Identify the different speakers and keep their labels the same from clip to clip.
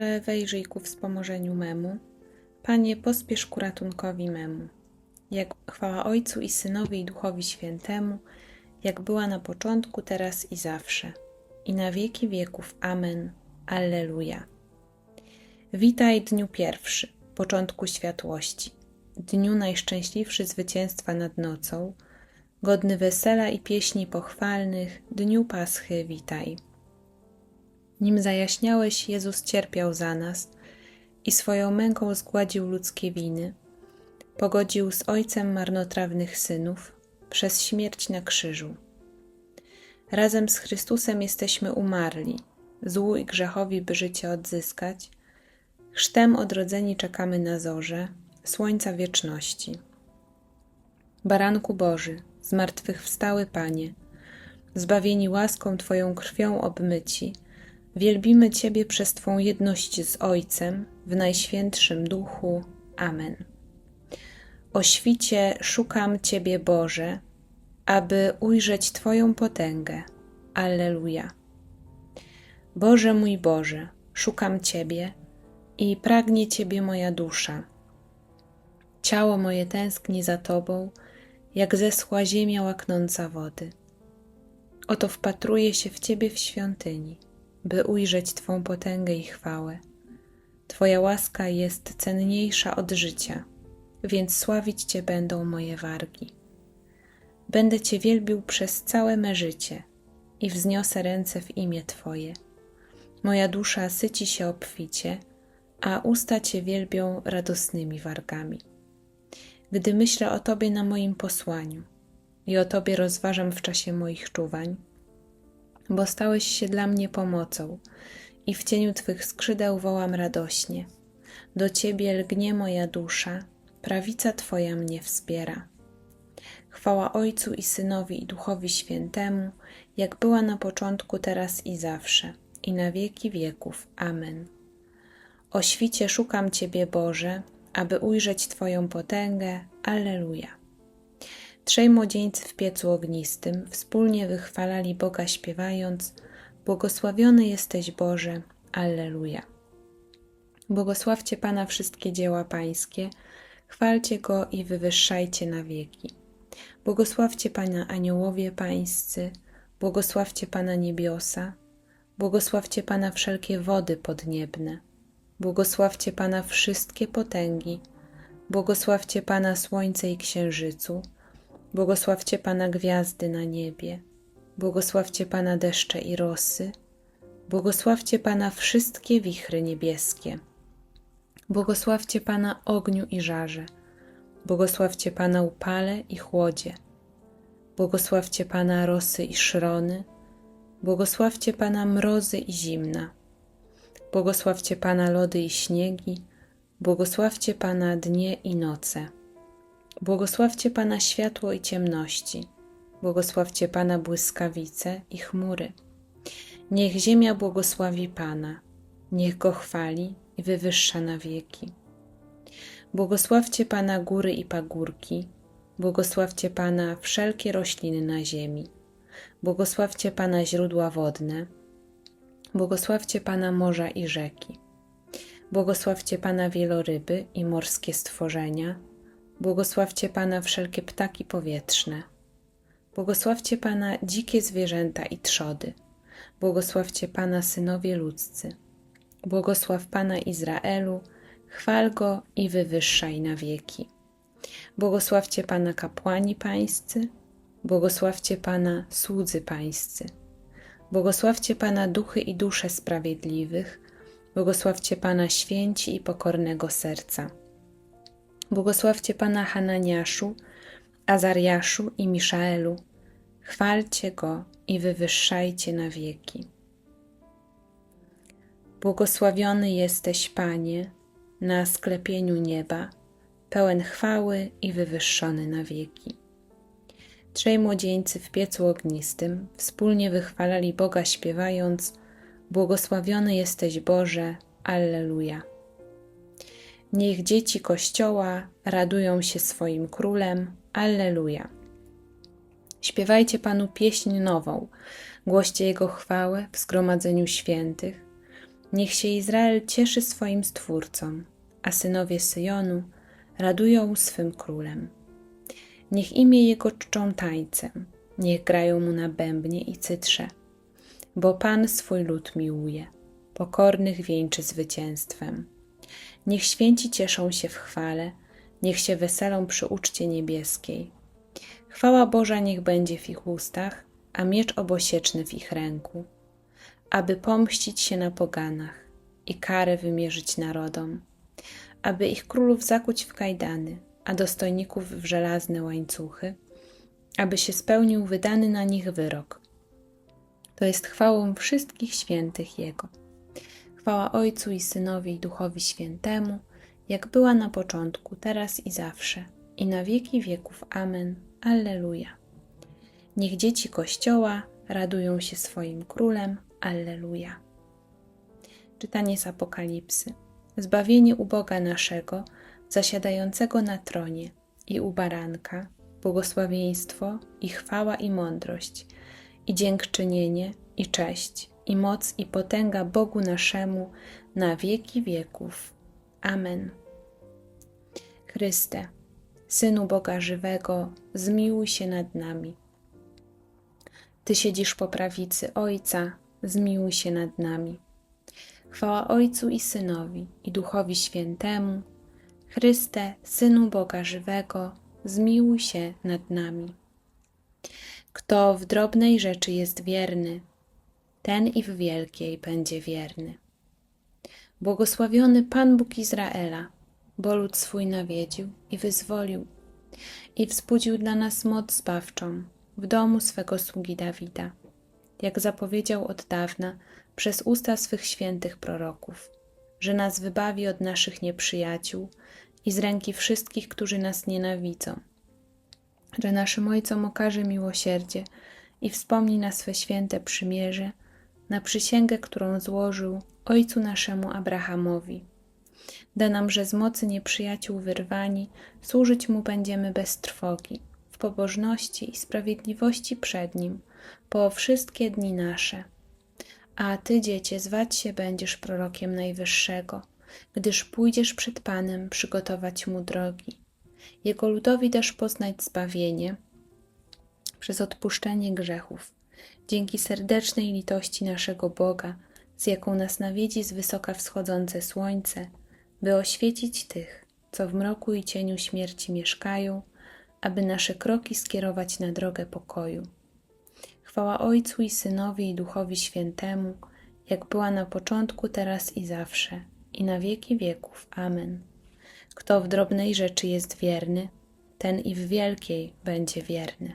Speaker 1: Wejrzyj ku wspomożeniu memu. Panie, pospiesz ku ratunkowi memu. Jak chwała Ojcu i Synowi i Duchowi Świętemu, jak była na początku, teraz i zawsze, i na wieki wieków. Amen. Alleluja. Witaj dniu pierwszy, początku światłości, dniu najszczęśliwszy zwycięstwa nad nocą, godny wesela i pieśni pochwalnych, dniu Paschy witaj. Nim zajaśniałeś, Jezus cierpiał za nas i swoją męką zgładził ludzkie winy. Pogodził z Ojcem marnotrawnych synów przez śmierć na krzyżu. Razem z Chrystusem jesteśmy umarli, złu i grzechowi, by życie odzyskać. Chrztem odrodzeni czekamy na zorze, słońca wieczności. Baranku Boży, zmartwychwstały Panie, zbawieni łaską Twoją krwią obmyci, Wielbimy Ciebie przez Twą jedność z Ojcem w Najświętszym Duchu. Amen. O świcie szukam Ciebie, Boże, aby ujrzeć Twoją potęgę. Alleluja. Boże mój Boże, szukam Ciebie i pragnie Ciebie moja dusza. Ciało moje tęskni za Tobą, jak zeschła ziemia łaknąca wody. Oto wpatruję się w Ciebie w świątyni by ujrzeć Twą potęgę i chwałę. Twoja łaska jest cenniejsza od życia, więc sławić Cię będą moje wargi. Będę Cię wielbił przez całe me życie i wzniosę ręce w imię Twoje. Moja dusza syci się obficie, a usta Cię wielbią radosnymi wargami. Gdy myślę o Tobie na moim posłaniu i o Tobie rozważam w czasie moich czuwań, bo stałeś się dla mnie pomocą i w cieniu Twych skrzydeł wołam radośnie. Do Ciebie lgnie moja dusza, prawica Twoja mnie wspiera. Chwała Ojcu i Synowi i Duchowi Świętemu, jak była na początku, teraz i zawsze, i na wieki wieków. Amen. O świcie szukam Ciebie, Boże, aby ujrzeć Twoją potęgę. Alleluja. Trzej młodzieńcy w piecu ognistym wspólnie wychwalali Boga śpiewając Błogosławiony jesteś Boże, Alleluja. Błogosławcie Pana wszystkie dzieła Pańskie, chwalcie Go i wywyższajcie na wieki. Błogosławcie Pana aniołowie Pańscy, błogosławcie Pana niebiosa, błogosławcie Pana wszelkie wody podniebne, błogosławcie Pana wszystkie potęgi, błogosławcie Pana słońce i księżycu, Błogosławcie Pana gwiazdy na niebie, błogosławcie Pana deszcze i rosy, błogosławcie Pana wszystkie wichry niebieskie, błogosławcie Pana ogniu i żarze, błogosławcie Pana upale i chłodzie, błogosławcie Pana rosy i szrony, błogosławcie Pana mrozy i zimna, błogosławcie Pana lody i śniegi, błogosławcie Pana dnie i noce. Błogosławcie Pana światło i ciemności, błogosławcie Pana błyskawice i chmury. Niech ziemia błogosławi Pana, niech Go chwali i wywyższa na wieki. Błogosławcie Pana góry i pagórki, błogosławcie Pana wszelkie rośliny na ziemi, błogosławcie Pana źródła wodne, błogosławcie Pana morza i rzeki, błogosławcie Pana wieloryby i morskie stworzenia, Błogosławcie Pana wszelkie ptaki powietrzne. Błogosławcie Pana dzikie zwierzęta i trzody. Błogosławcie Pana synowie ludzcy. Błogosław Pana Izraelu, chwal Go i wywyższaj na wieki. Błogosławcie Pana kapłani pańscy, błogosławcie Pana słudzy pańscy. Błogosławcie Pana duchy i dusze sprawiedliwych, błogosławcie Pana święci i pokornego serca. Błogosławcie Pana Hananiaszu, Azariaszu i Miszaelu. Chwalcie Go i wywyższajcie na wieki. Błogosławiony jesteś, Panie, na sklepieniu nieba, pełen chwały i wywyższony na wieki. Trzej młodzieńcy w piecu ognistym wspólnie wychwalali Boga śpiewając Błogosławiony jesteś Boże, Alleluja. Niech dzieci Kościoła radują się swoim królem. Alleluja. Śpiewajcie Panu pieśń nową, głoście Jego chwałę w zgromadzeniu świętych. Niech się Izrael cieszy swoim Stwórcą, a synowie Syjonu radują swym królem. Niech imię Jego czczą tańcem, niech grają Mu na bębnie i cytrze, bo Pan swój lud miłuje, pokornych wieńczy zwycięstwem. Niech święci cieszą się w chwale, niech się weselą przy uczcie niebieskiej. Chwała Boża niech będzie w ich ustach, a miecz obosieczny w ich ręku, aby pomścić się na poganach i karę wymierzyć narodom, aby ich królów zakuć w kajdany, a dostojników w żelazne łańcuchy, aby się spełnił wydany na nich wyrok. To jest chwałą wszystkich świętych Jego. Chwała Ojcu i Synowi i Duchowi Świętemu, jak była na początku, teraz i zawsze, i na wieki wieków. Amen. Alleluja. Niech dzieci Kościoła radują się swoim królem. Alleluja. Czytanie z Apokalipsy. Zbawienie u Boga naszego, zasiadającego na tronie, i u baranka, błogosławieństwo, i chwała, i mądrość, i dziękczynienie, i cześć, i moc, i potęga Bogu naszemu na wieki wieków. Amen. Chryste, Synu Boga żywego, zmiłuj się nad nami. Ty siedzisz po prawicy Ojca, zmiłuj się nad nami. Chwała Ojcu i Synowi i Duchowi Świętemu. Chryste, Synu Boga żywego, zmiłuj się nad nami. Kto w drobnej rzeczy jest wierny, ten i w wielkiej będzie wierny. Błogosławiony Pan Bóg Izraela, bo lud swój nawiedził i wyzwolił i wzbudził dla nas moc zbawczą w domu swego sługi Dawida, jak zapowiedział od dawna przez usta swych świętych proroków, że nas wybawi od naszych nieprzyjaciół i z ręki wszystkich, którzy nas nienawidzą, że naszym Ojcom okaże miłosierdzie i wspomni na swe święte przymierze, na przysięgę, którą złożył Ojcu naszemu Abrahamowi. Da nam, że z mocy nieprzyjaciół wyrwani, służyć Mu będziemy bez trwogi, w pobożności i sprawiedliwości przed Nim, po wszystkie dni nasze. A Ty, Dziecię, zwać się będziesz prorokiem Najwyższego, gdyż pójdziesz przed Panem przygotować Mu drogi. Jego ludowi dasz poznać zbawienie przez odpuszczenie grzechów, dzięki serdecznej litości naszego Boga, z jaką nas nawiedzi z wysoka wschodzące słońce, by oświecić tych, co w mroku i cieniu śmierci mieszkają, aby nasze kroki skierować na drogę pokoju. Chwała Ojcu i Synowi i Duchowi Świętemu, jak była na początku, teraz i zawsze, i na wieki wieków. Amen. Kto w drobnej rzeczy jest wierny, ten i w wielkiej będzie wierny.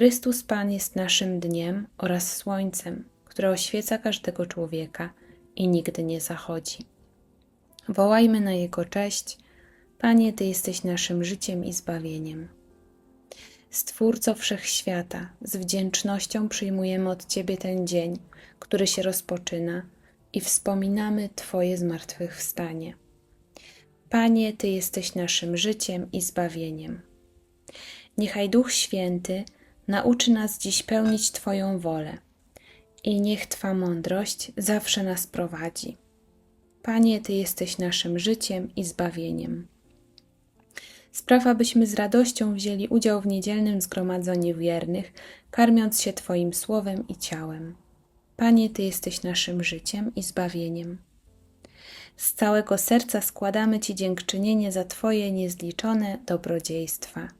Speaker 1: Chrystus Pan jest naszym dniem oraz słońcem, które oświeca każdego człowieka i nigdy nie zachodzi. Wołajmy na Jego cześć. Panie, Ty jesteś naszym życiem i zbawieniem. Stwórco wszechświata, z wdzięcznością przyjmujemy od Ciebie ten dzień, który się rozpoczyna i wspominamy Twoje zmartwychwstanie. Panie, Ty jesteś naszym życiem i zbawieniem. Niechaj Duch Święty nauczy nas dziś pełnić Twoją wolę i niech Twa mądrość zawsze nas prowadzi. Panie, Ty jesteś naszym życiem i zbawieniem. Spraw, abyśmy z radością wzięli udział w niedzielnym zgromadzeniu wiernych, karmiąc się Twoim słowem i ciałem. Panie, Ty jesteś naszym życiem i zbawieniem. Z całego serca składamy Ci dziękczynienie za Twoje niezliczone dobrodziejstwa.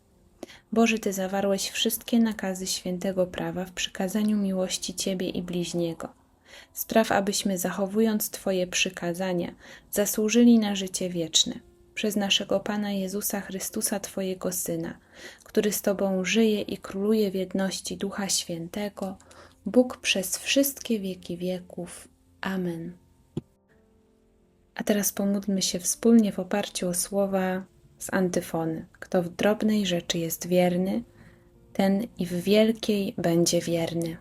Speaker 1: Boże, Ty zawarłeś wszystkie nakazy świętego prawa w przykazaniu miłości Ciebie i bliźniego. Spraw, abyśmy zachowując Twoje przykazania, zasłużyli na życie wieczne. Przez naszego Pana Jezusa Chrystusa, Twojego Syna, który z Tobą żyje i króluje w jedności Ducha Świętego, Bóg przez wszystkie wieki wieków. Amen. A teraz pomódlmy się wspólnie w oparciu o słowa z antyfony. Kto w drobnej rzeczy jest wierny, ten i w wielkiej będzie wierny.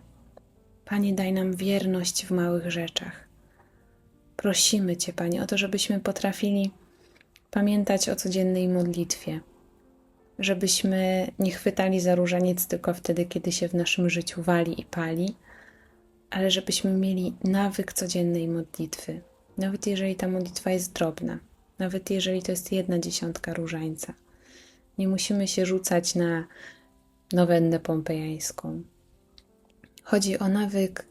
Speaker 1: Panie, daj nam wierność w małych rzeczach. Prosimy Cię, Panie, o to, żebyśmy potrafili pamiętać o codziennej modlitwie, żebyśmy nie chwytali za różaniec tylko wtedy, kiedy się w naszym życiu wali i pali, ale żebyśmy mieli nawyk codziennej modlitwy, nawet jeżeli ta modlitwa jest drobna, nawet jeżeli to jest jedna dziesiątka różańca. Nie musimy się rzucać na nowennę pompejańską. Chodzi o nawyk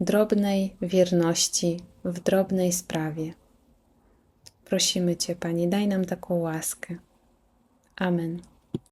Speaker 1: drobnej wierności w drobnej sprawie. Prosimy Cię, Panie, daj nam taką łaskę. Amen.